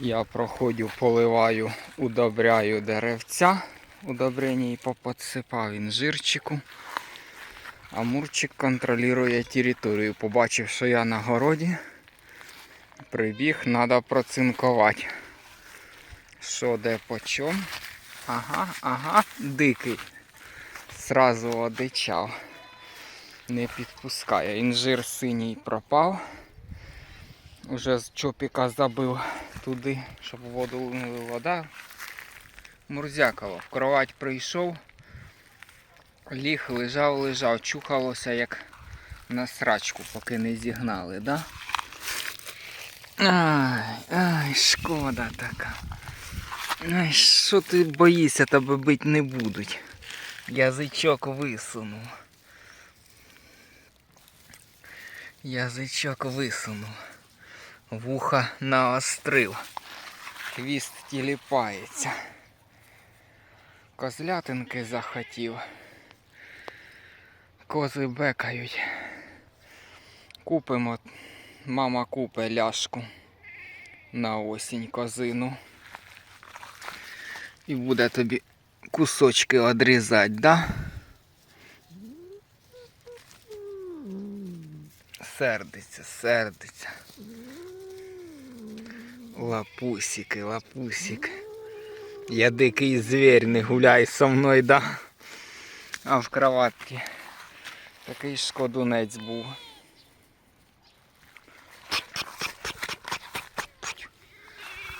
Я проходжу, поливаю, удобряю деревця. Удобрення і поподсипав інжирчику. А Мурчик контролює територію. Побачив, що я на городі. Прибіг, треба процинкувати. Що де по чому? Ага, ага, дикий. Сразу одичав. Не підпускає. Інжир синій пропав. Уже з чопіка забив туди, щоб воду линула вода. Мурзякало. В кровать прийшов. Ліг, лежав, лежав, чухалося як на срачку, поки не зігнали, да? Ай, ай, шкода така. Ай, що ти боїшся, тебе бить не будуть. Язичок висунув. Язичок висунув. Вуха наострив. Хвіст тіліпається. Козлятинки захотів. Кози бекають. Купимо, мама купе ляшку на осінь козину. І буде тобі кусочки одрізати, да? Сердиться, сердиться. Лапусики, лапусик. Я дикий звір, не гуляй со мною, да? А в кроватці такий шкодунець був.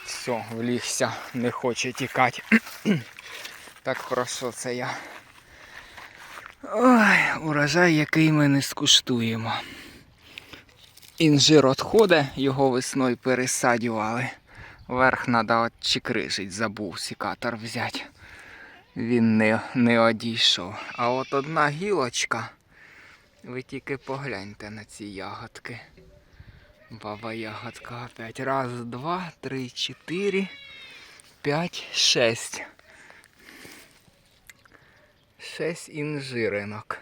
Все, влігся, не хоче тікати. так про що це я? Ой, урожай, який ми не скуштуємо. Інжир отходить, його весною пересадювали. Верх треба отчикрижить, забув сікатор взяти. Він не, не одійшов. А от одна гілочка. Ви тільки погляньте на ці ягодки. Баба ягодка опять. Раз, два, три, чотири, п'ять, шесть. Шесть інжиринок.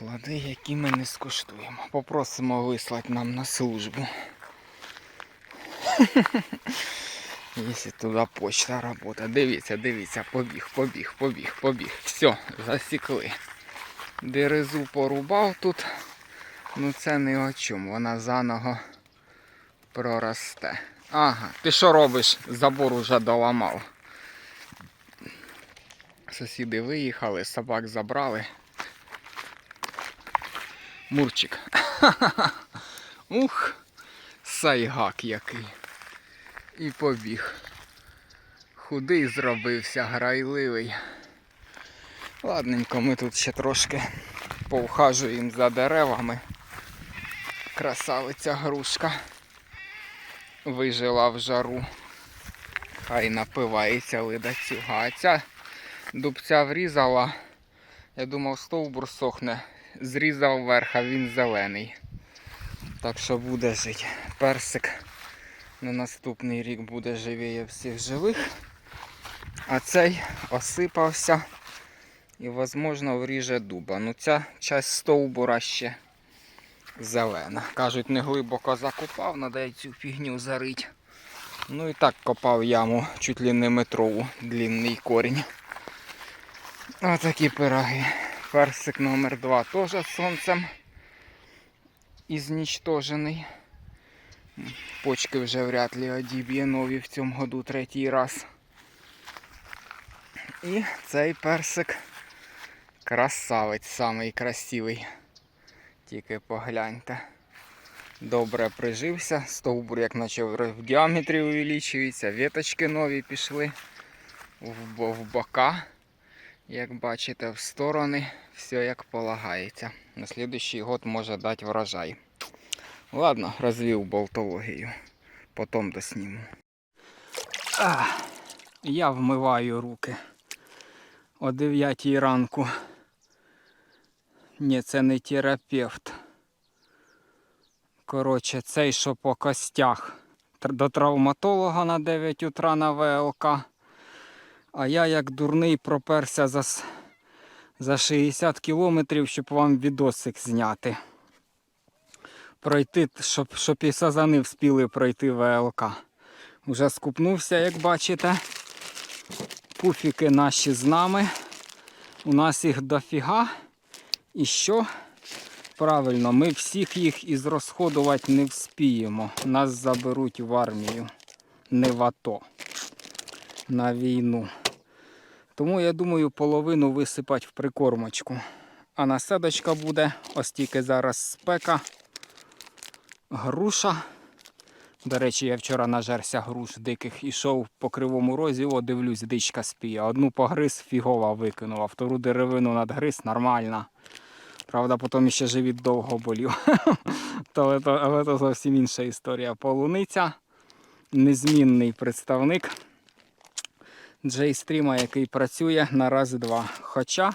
Плоди, які ми не скуштуємо. Попросимо вислати нам на службу. Якщо туди почта робота. Дивіться, дивіться, побіг, побіг, побіг, побіг. Все, засікли. Дерезу порубав тут. Ну це не о чому. Вона заново проросте. Ага, ти що робиш? Забор уже доламав. Сусіди виїхали, собак забрали. Мурчик. Ух, сайгак який. І побіг. Худий зробився, грайливий. Ладненько, ми тут ще трошки повхажуємо за деревами. Красавиця грушка вижила в жару. Хай напивається ледацюга. А ця дубця врізала. Я думав, стовбур сохне. Зрізав верх, а він зелений. Так що буде жити. Персик на наступний рік буде живіє всіх живих. А цей осипався і, можливо, вріже дуба. Ну ця часть стовбура ще зелена. Кажуть, не глибоко закопав, треба цю фігню зарити. Ну і так копав яму чуть ли не метрову, длинний корінь. Отакі пироги. Персик номер 2 теж сонцем ізнічтожений. Почки вже вряд ли одіб'є нові в цьому году третій раз. І цей персик красавець, самий красивий. Тільки погляньте. Добре прижився, стовбур як наче в діаметрі увеличується, віточки нові пішли в бока. Як бачите, в сторони все як полагається. На слідуючий год може дати врожай. Ладно, розвів болтологію. Потім досніму. Я вмиваю руки о 9 ранку. Ні, це не терапевт. Коротше, цей, що по костях. До травматолога на 9 утра на ВЛК. А я як дурний проперся за, за 60 кілометрів, щоб вам відосик зняти. пройти, щоб, щоб і сазани вспіли пройти ВЛК. Уже скупнувся, як бачите. Пуфіки наші з нами. У нас їх дофіга. І що? Правильно, ми всіх їх із розходувати не вспіємо. Нас заберуть в армію, не в АТО. На війну. Тому я думаю, половину висипати в прикормочку. А насадочка буде, ось тільки зараз спека, груша. До речі, я вчора нажерся груш диких ішов по кривому розі, о, дивлюсь, дичка спіє. Одну погриз фігова викинув, а втору деревину надгриз нормальна. Правда, потім ще живіт довго болів. але, то зовсім інша історія. Полуниця, незмінний представник J-стріма, який працює на раз-два. Хоча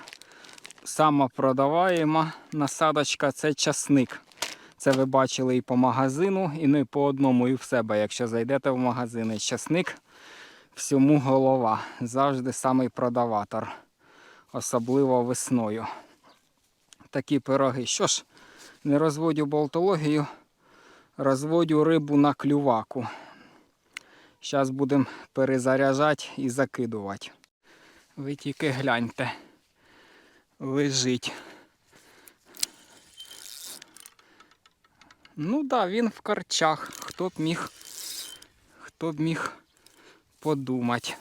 сама продаваєма насадочка це часник. Це ви бачили і по магазину, і не по одному, і в себе. Якщо зайдете в магазин, часник всьому голова. Завжди самий продаватор. Особливо весною. Такі пироги. Що ж, не розводю болтологію, розводю рибу на клюваку. Зараз будемо перезаряджати і закидувати. Ви тільки гляньте. Лежить. Ну так, да, він в корчах. Хто б міг, хто б міг подумати.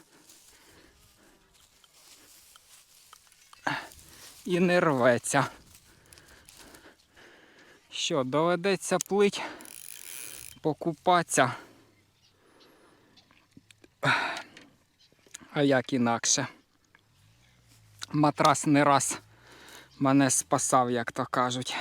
І не рветься. Що, доведеться плить, покупатися. А як інакше? Матрас не раз мене спасав, як то кажуть.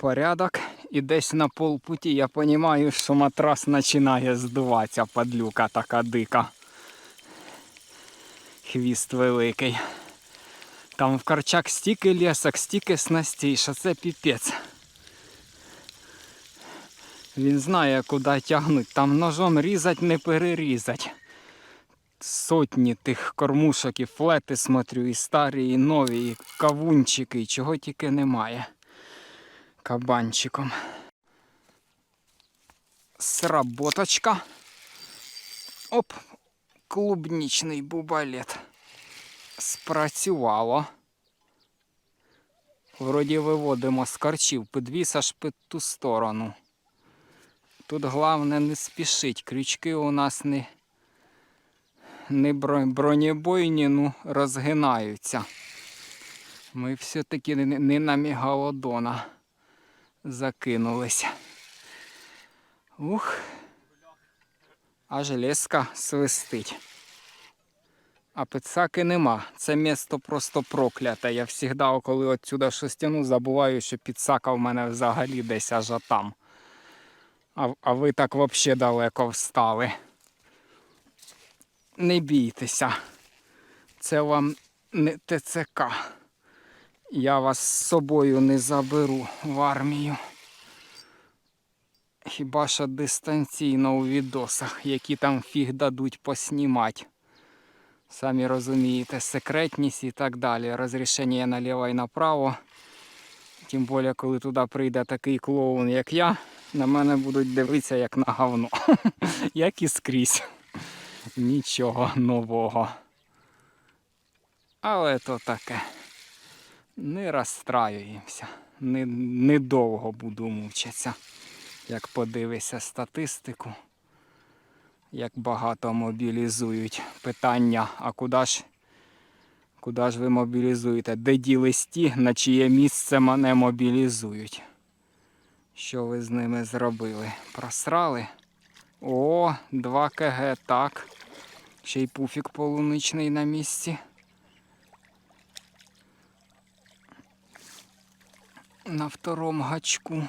Порядок. І десь на полпуті я розумію, що матрас починає здуватися, падлюка така дика. Хвіст великий. Там в корчак стільки лісок, стільки снастей, що це піпець. Він знає, куди тягнути. Там ножом різать, не перерізать. Сотні тих кормушок і флети смотрю, і старі, і нові, і кавунчики, і чого тільки немає кабанчиком. Сработочка. Оп, клубнічний бубалет. Спрацювало. Вроді виводимо з карчів, підвіс аж під ту сторону. Тут головне не спішить. Крючки у нас не, не бронебойні, ну розгинаються. Ми все-таки не, не на мегалодона закинулись. Ух. А железка свистить. А пицаки нема. Це місто просто прокляте. Я завжди, коли отсюда щось забуваю, що підсака в мене взагалі десь аж там. А, а ви так взагалі далеко встали. Не бійтеся. Це вам не ТЦК. Я вас з собою не заберу в армію. Хіба що дистанційно у відосах, які там фіг дадуть поснімати. Самі розумієте, секретність і так далі. Розрішення наліво і направо. Тим більше, коли туди прийде такий клоун, як я, на мене будуть дивитися як на говно. як і скрізь. Нічого нового. Але то таке. Не розстраюємося. Не- Недовго буду мучитися. Як подивися статистику, як багато мобілізують. Питання, а куди ж, куди ж ви мобілізуєте? Де ділись ті, на чиє місце мене мобілізують? Що ви з ними зробили? Просрали? О, 2 КГ, так. Ще й пуфік полуничний на місці. На втором гачку.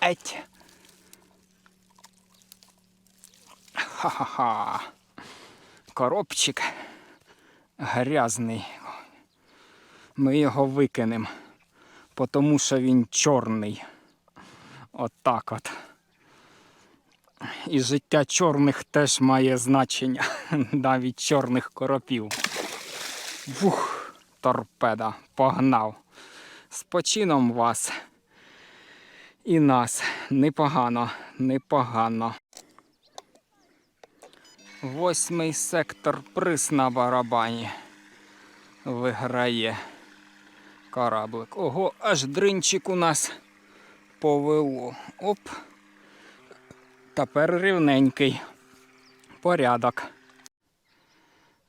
Еть. Ха-ха-ха. Коробчик грязний. Ми його викинемо, тому що він чорний. Отак от. І життя чорних теж має значення, навіть чорних коропів. Вух, торпеда, погнав. З почином вас і нас. Непогано, непогано. Восьмий сектор приз на барабані виграє кораблик. Ого, аж дринчик у нас повело. Оп. Тепер рівненький. Порядок.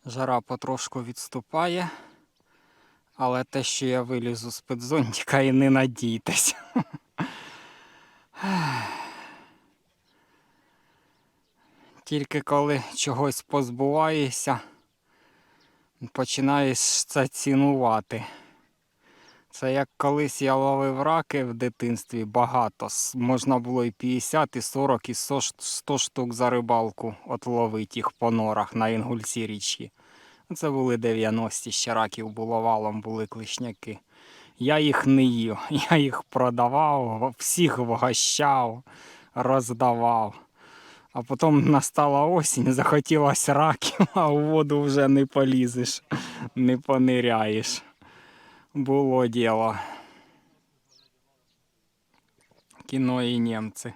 Жара потрошку відступає. Але те, що я вилізу з підзонтика і не надійтесь. Тільки коли чогось позбуваєшся, починаєш це цінувати. Це як колись я ловив раки в дитинстві багато. Можна було і 50, і 40, і 100, штук за рибалку отловити їх по норах на Інгульці річки. Це були 90-ті, ще раків було валом, були клишняки. Я їх не їв, я їх продавав, всіх вгощав, роздавав. А потім настала осінь, захотілося раків, а у воду вже не полізеш, не пониряєш. Було діло. Кіно і німці.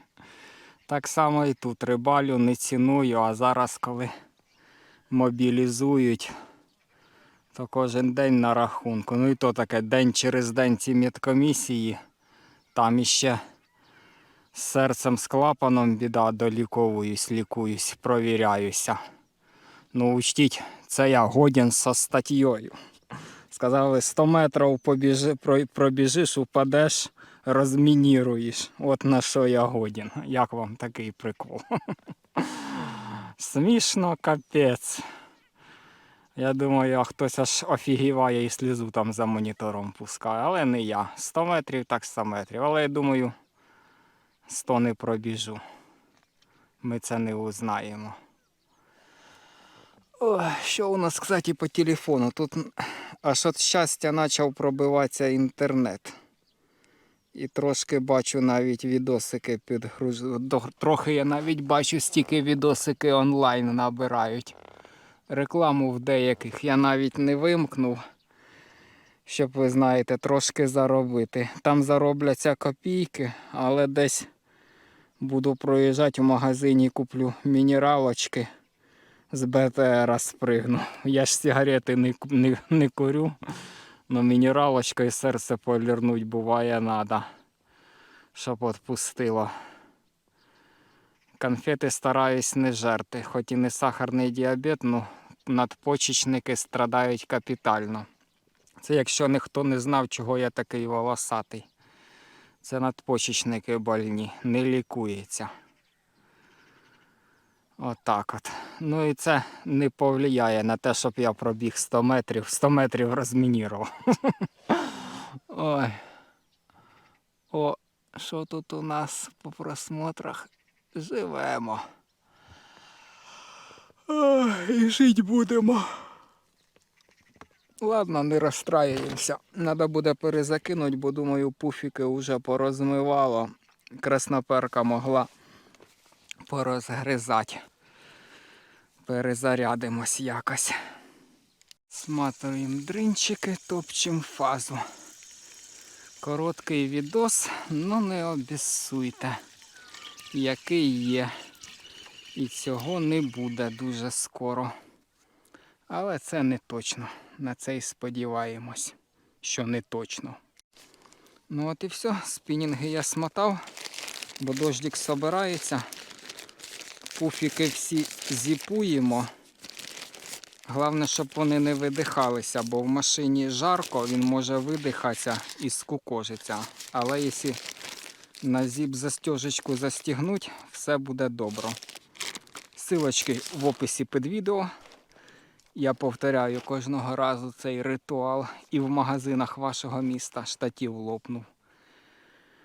Так само і тут рибалю не ціную, а зараз, коли мобілізують, то кожен день на рахунку. Ну і то таке день через день ці медкомісії. Там іще з серцем з клапаном біда, доліковуюсь, лікуюсь, провіряюся. Ну, учтіть, це я годен со статтєю. Сказали, 100 метрів побіжи, пробіжиш, упадеш, розмініруєш. От на що я годен. Як вам такий прикол? Смішно, капець. Я думаю, а хтось аж офігіває і слізу там за монітором пускає, але не я. 100 метрів так 100 метрів. Але я думаю, 100 не пробіжу. Ми це не узнаємо. Ой, що у нас, кстати, по телефону? Тут аж от щастя почав пробиватися інтернет. І трошки бачу навіть відосики підгруз... Трохи я навіть бачу стільки відосики онлайн набирають. Рекламу в деяких я навіть не вимкнув, щоб ви знаєте, трошки заробити. Там заробляться копійки, але десь буду проїжджати в магазині, куплю мінералочки з БТР спригну. Я ж сигарети не, не, не курю, але мінералочка і серце полірнуть буває надо, щоб відпустило. Конфети стараюсь не жерти, хоч і не сахарний діабет, ну надпочечники страдають капітально. Це якщо ніхто не знав, чого я такий волосатий. Це надпочечники больні, не лікується. Отак от. Ну і це не повлияє на те, щоб я пробіг 100 метрів, 100 метрів розмінірував. Ой. О, що тут у нас по просмотрах? Живемо. Ой, і жити будемо. Ладно, не розстраюємося. Надо буде перезакинути, бо думаю, пуфіки вже порозмивало. Красноперка могла порозгризати. перезарядимось якось. Сматуємо дринчики, топчемо фазу. Короткий відос, ну не обіссуйте, який є. І цього не буде дуже скоро. Але це не точно. На це й сподіваємось, що не точно. Ну от і все. Спінінги я смотав, бо дождик собирається. Пуфіки всі зіпуємо. Головне, щоб вони не видихалися, бо в машині жарко, він може видихатися і скукожиться. Але якщо на зіп застежечку застігнуть, все буде добре. Силочки в описі під відео. Я повторяю кожного разу цей ритуал і в магазинах вашого міста штатів лопнув.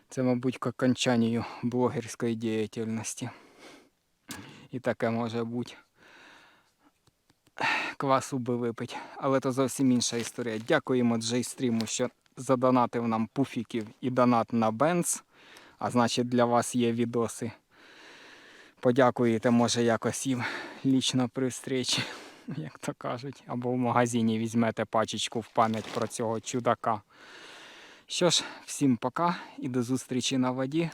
Це, мабуть, к окончанню блогерської діяльності. І таке може бути. Квасу би випить. Але то зовсім інша історія. Дякуємо Джейстріму, що задонатив нам пуфіків і донат на бенз. А значить для вас є відоси. Подякуєте, може, якось їм лічно при встречі, як то кажуть. Або в магазині візьмете пачечку в пам'ять про цього чудака. Що ж, всім пока і до зустрічі на воді.